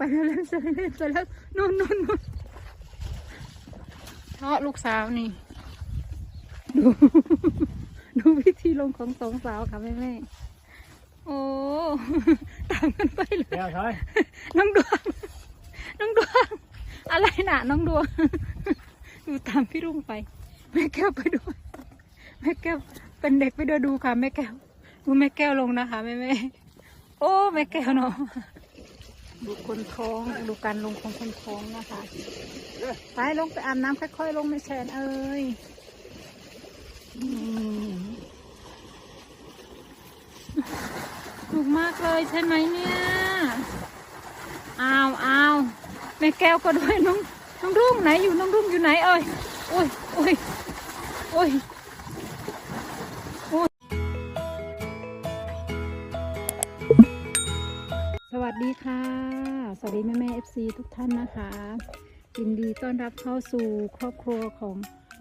ไปแล้วเล่นไปเล่นไปแล้วนู่นนู่นนู่นเพราะลูกสาวนี่ ดู ดูวิธีลงของสองสาวค่ะแม่แม่โอ้ตามกันไปเลยเดี๋ยวถอยน้องดวงน้องดวงอะไรน่ะ น้องดวงดูตามพี่รุ่งไป แม่แก้วไปด้วย แม่แก้วเป็นเด็กไปด้วยดูค่ะแม่แก้วดูแม่แก้วลงนะคะแม่แม่โอ้แม่แก้วเนาะ ดูคนท้องดูการลงของคนท้องนะคะไปลงไปอาบน้ำค่อยๆ ลงไม่แชนเอ้ยอืมถูกมากเลยใช่ไหมเนี่ยอ้าวอ้าวแม่แก้วก็ด้วยน้องน้องรุ่งไหนอยู่น้องรุ่งอยู่ไหนเอ้ยโอ้ยโอ้ยโอ้ย วัสดีค่ะ สวัสดีแม่แม่เอฟซีทุกท่านนะคะยินดีต้อนรับเข้าสู่ครอบครัวของ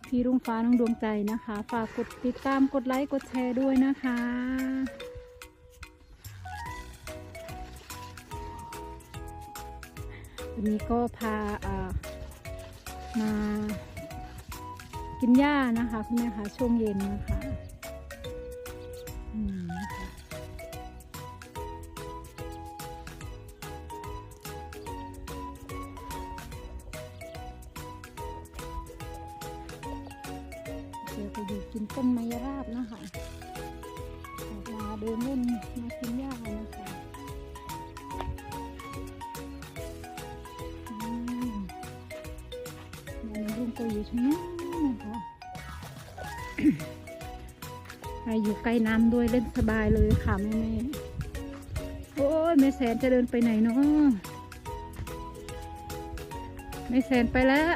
พี่รุ่งฟ้าน้องดวงใจนะคะ ฝากกดติดตามกดไลค์กดแชร์ด้วยนะคะ วันนี้ก็พาอ่ามากินหญ้านะคะคุณแม่คะช่วงเย็นนะคะ ดี๋ยวไปอยู่กินต้นไม้ราบนะคะออกมาเดินเล่นมากินหญ้านะคะมแม่น้ำรุ่งก็อยู่ตรงนั้นนะคะใครอยู่ใกล้น้ำด้วยเล่นสบายเลยค่ะแม่แม่โอ้ยแม่แสนจะเดินไปไหนเนาะแม่แสนไปแล้ว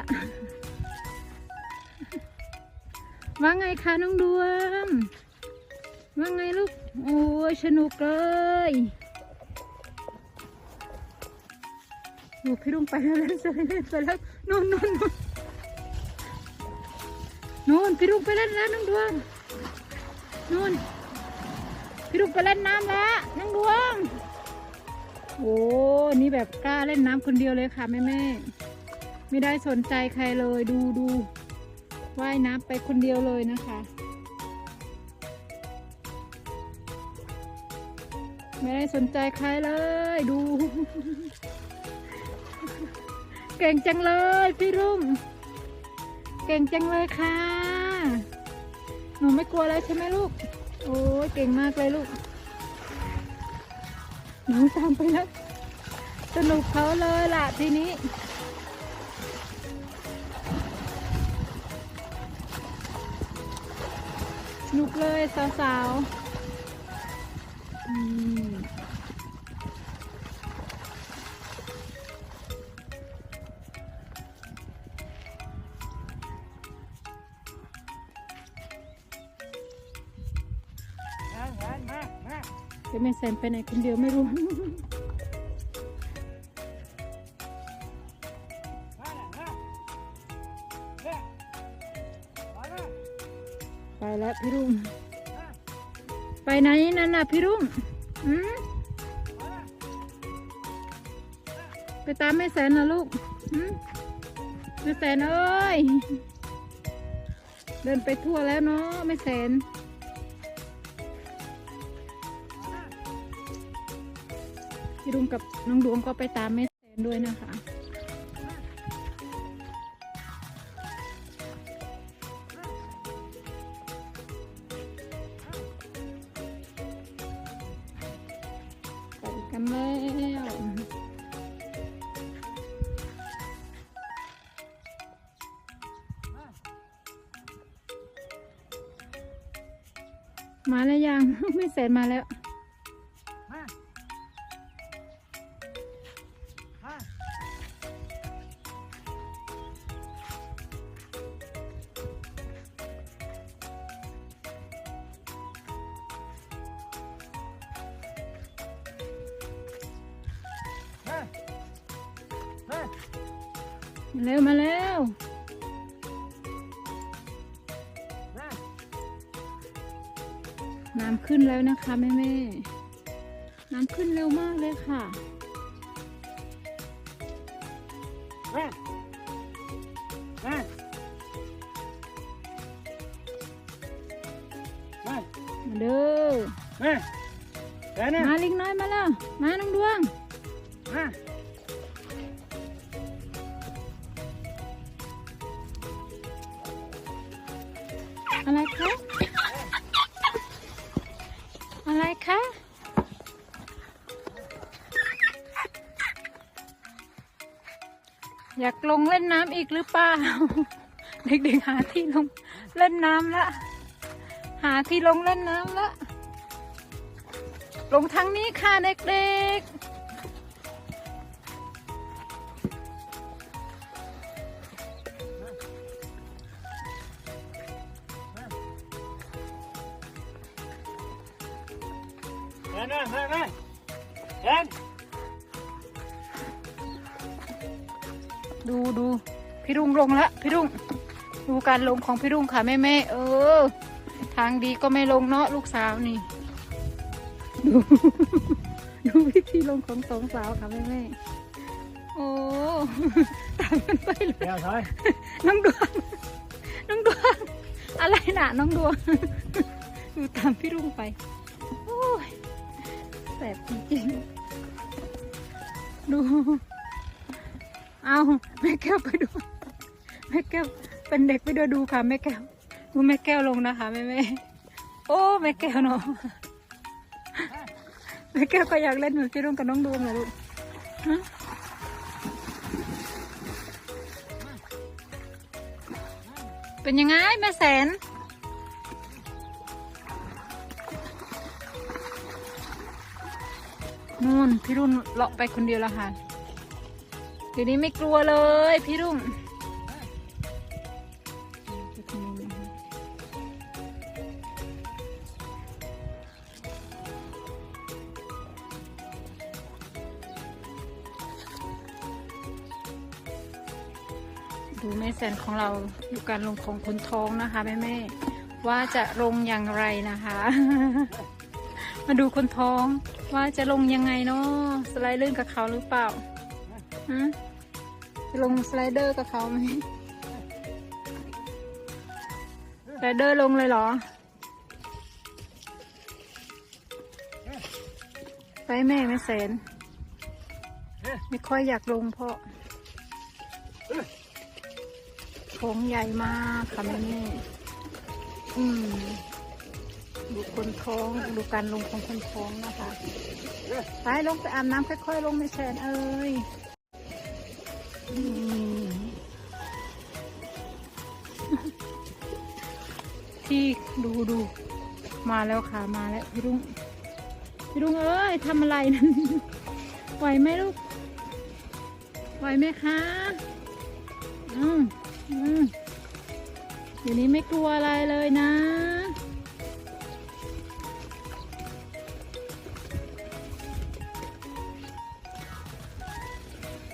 ว่าไงคะน้องดวง ว่าไงลูก โอ้ยสนุกเลยโอ้พี่รุ่งไปแล้วเล่นไปเล่นไปแล้วนู่นนู่นนู่นนู่นพี่รุ่งไปเล่นแล้วน้องดวงนู่นพี่รุ่งไปเล่นน้ำแล้วน้องดวง โอ้นี่แบบกล้าเล่นน้ำคนเดียวเลยค่ะแม่แม่ไม่ได้สนใจใครเลยดูดู ว่ายน้ำไปคนเดียวเลยนะคะ ไม่ได้สนใจใครเลยดู เก่งจังเลยพี่รุ่ง เก่งจังเลยค่ะ หนูไม่กลัวแล้วใช่ไหมลูก โอ้ยเก่งมากเลยลูกหนูตามไปแล้วสนุกเขาเลยล่ะทีนี้ นุกเลยสาวๆอืมมามามามาเดี๋ยวแม่แซมไปไหนคนเดียวไม่รู้ พี่รุ่ง ไปไหนนั่นน่ะพี่รุ่งอืมไปตามแม่แสนนะลูกอืมแม่แสนเอ้ย เดินไปทั่วแล้วเนาะแม่แสนพี่รุ่งกับน้องดวงก็ไปตามแม่แสนด้วยนะคะ มาแล้วยัง ไม่เสร็จมาแล้ว น้ำขึ้นแล้วนะคะแม่แม่ๆน้ำขึ้นเร็วมากเลยค่ะแม่แม่แม่มาเด้อแม่แม่เนี่ยมาลิงน้อยมาแล้ว มาน้องดวงแม่อะไรคะ อยากลงเล่นน้ำอีกหรือเปล่า เด็กๆหาที่ลงเล่นน้ำละ หาที่ลงเล่นน้ำละ ลงทางนี้ค่ะเด็กๆแม่แม่แม่แม่ ดูดูพี่รุ่งลงละพี่รุ่งดูการลงของพี่รุ่งค่ะแม่แม่ๆเออ ทางดีก็ไม่ลงเนาะลูกสาวนี่ ดู ดูวิธีลงของสองสาวค่ะแม่แม่ๆโอ้ตามกันไปเลยเดี๋ยวถอยน้องดวงน้องดวงอะไรน่ะน้องดวงดูตามพี่รุ่งไปโอ้ยแสบจริงๆดู เอาแม่แก้วไปดูแม่แก้วเป็นเด็กไปดูดูค่ะแม่แก้วดูแม่แก้วลงนะคะแม่แม่โอ้แม่แก้วเนาะแม่แก้วก็อยากเล่นเหมือนพี่รุ่งกับน้องดวงเหรอลูกเป็นยังไงแม่แสนนู่นพี่รุ่นเลาะไปคนเดียวแล้วค่ะ เดี๋ยวนี้ไม่กลัวเลยพี่รุ่งดูแม่แสนของเราอยู่การลงของคนท้องนะคะแม่แม่ว่าจะลงอย่างไรนะคะ มาดูคนท้องว่าจะลงยังไงเนาะสไลด์ลื่นกับเขาหรือเปล่าฮะจะ ลงสไลเดอร์กับเขาไหมสไลเดอร์ลงเลยเหรอ ไปแม่ไม่แสน ไม่ค่อยอยากลงเพราะท้องใหญ่มากค่ะแม่แม่ อืม ดูคนท้องดูการลงของคนท้องนะคะ ไปลงไปอาบน้ำค่อยๆ ลงไม่แสนเอ้ย ที่ดูดูมาแล้วค่ะมาแล้วพี่ลุงพี่ลุงเอ้ยทำอะไรนั่นไหวไหมลูกไหวไหมคะอืมอืมเดี๋ยวนี้ไม่กลัวอะไรเลยนะ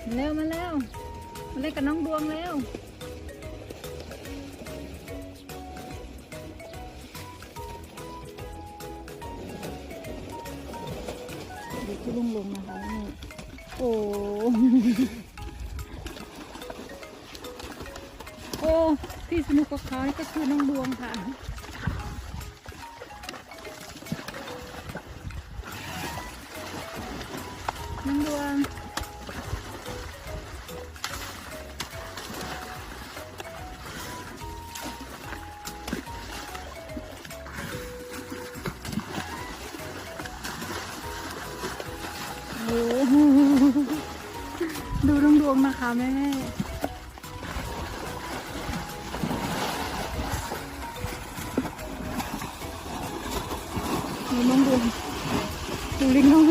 มาแล้วมาแล้วมาเล่นกับน้องดวงแล้ว ที่สนุกกับเขานี่ก็คือน้องดวงค่ะน้องดวงดูดวงดวงๆนะคะแม่ ลิงน้อง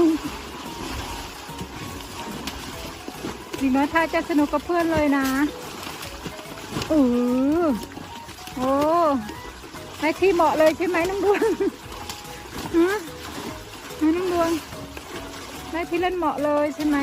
ลิงน้อยถ้าจะสนุกกับเพื่อนเลยนะเออโอ้ในที่เหมาะเลยใช่ไหมน้องดวงฮะน้องดวงได้ที่เล่นเหมาะเลยใช่ไหม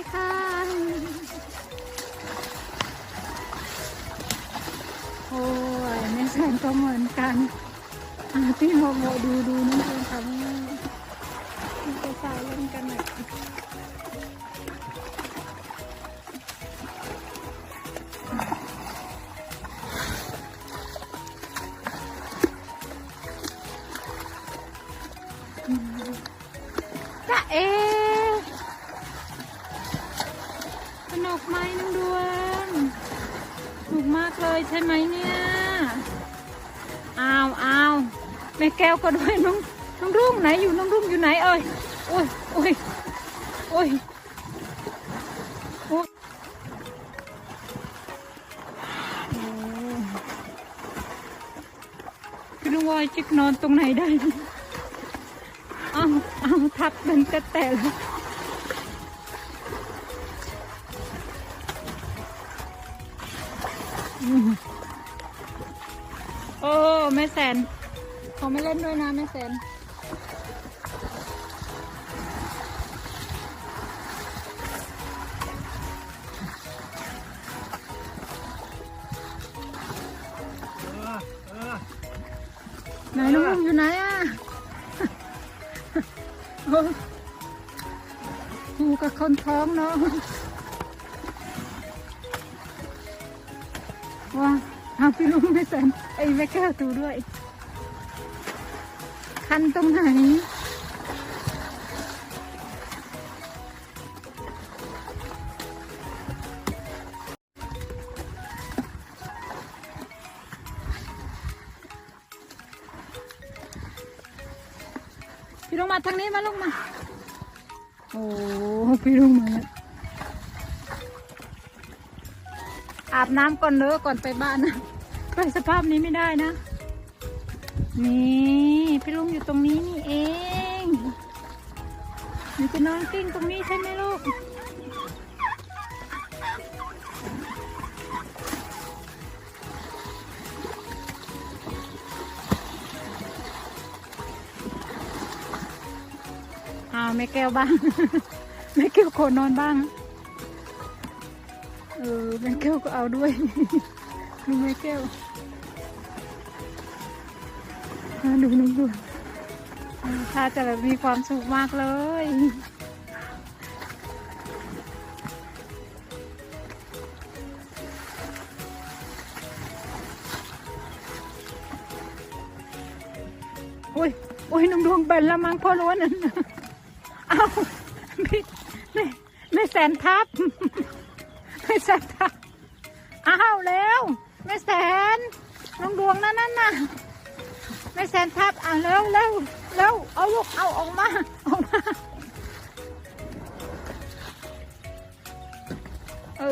ยค่ะ โอ้ยแม่แสนก็เหมือนกันพี่โมโมดูดูนั่นเองค่ะนทำนี่จะสายเล่นกันหน่อย กไหมน้องดวงถูกมากเลยใช่ไหมเนี่ยอ้าวอ้าวแม่แก้วก็ด้วยน้องน้องรุ่งไหนอยู่น้องรุ่งอยู่ไหนเอ่ยโอ้ยโอ้ยโอ้ยโอ้ยโอ้พี่ลุงวอยจิกนอนตรงไหนได้เอาเอ้าทับเป็นแต่แต่แล้ว ขอไม่เล่นด้วยนะแม่แสนไหนน้องลุงอยู่ไหนอะอยู่กับคนท้องเนาะว้าเอาพี่ลุงแม่แสนไอ้แม่แก้วตูด้วย คันตรงไหนพี่ลุงมาทางนี้มาลุงมา โอ้พี่ลุงมาแล้วอาบน้ำก่อนเด้อก่อนไปบ้านนะไปสภาพนี้ไม่ได้นะ นี่พี่ลุงอยู่ตรงนี้นี่เองหนูจะนอนกลิ้งตรงนี้ใช่ไหมลูก เอาแม่แก้วบ้าง แม่แก้วขอนอนบ้าง เออแม่แก้วก็เอาด้วยดูแม่แก้ว อ่าดูน้องดูถ้าจะแบบมีความสุขมากเลยโอ้ยโอ้ยน้องดวงเป็นละมังพ่อล้วนนั่นเอาไม่ไม่ไม่แสนทับไม่แสนทับอ้าวแล้วไม่แสนน้องดวงนั่นนั่นน่ะ ไม่แสนทับอะเร็วเร็วเร็วเอาลูกเอาออกมาออกมาเอ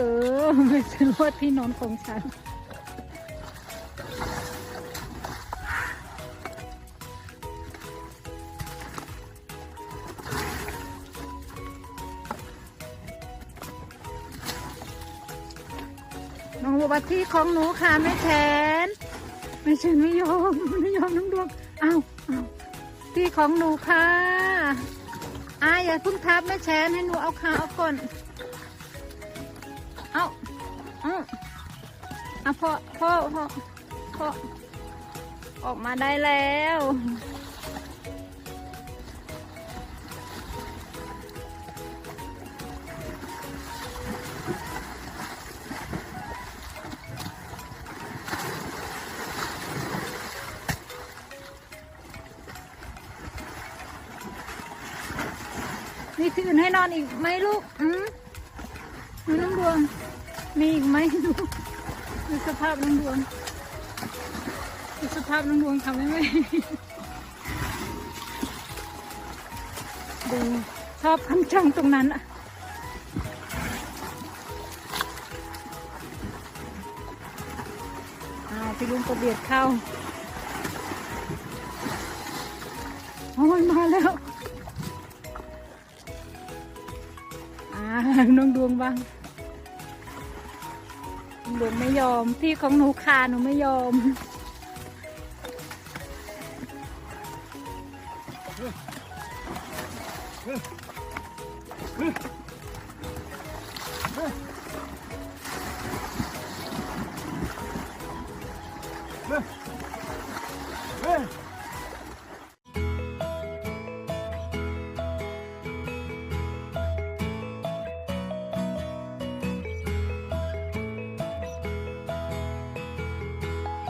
อไม่ใช่รถที่นอนของฉันน้องบอกว่าที่ของหนูค่ะไม่แขน ไม่ใช่ไม่ยอมไม่ยอมน้องดวงเอาเอาที่ของหนูค่ะอาอย่าเพิ่งทับแม่แชนให้หนูเอาขาเอาก่อนเอาเอาเอาพ่อพ่อพ่อพ่อออกมาได้แล้ว อื่นให้นอนอีกไหมลูกอืมน้องดวง มีอีกไหมดูดูสภาพน้องดวงดูสภาพน้องดวงทำได้ไหมดูชอบคันจังตรงนั้นอะอ้าพี่ลุงก็เบียดเข้า โอ้ยมาแล้ว น้องดวงบ้างน้องดวงไม่ยอมพี่ของหนูคาหนูไม่ยอมเ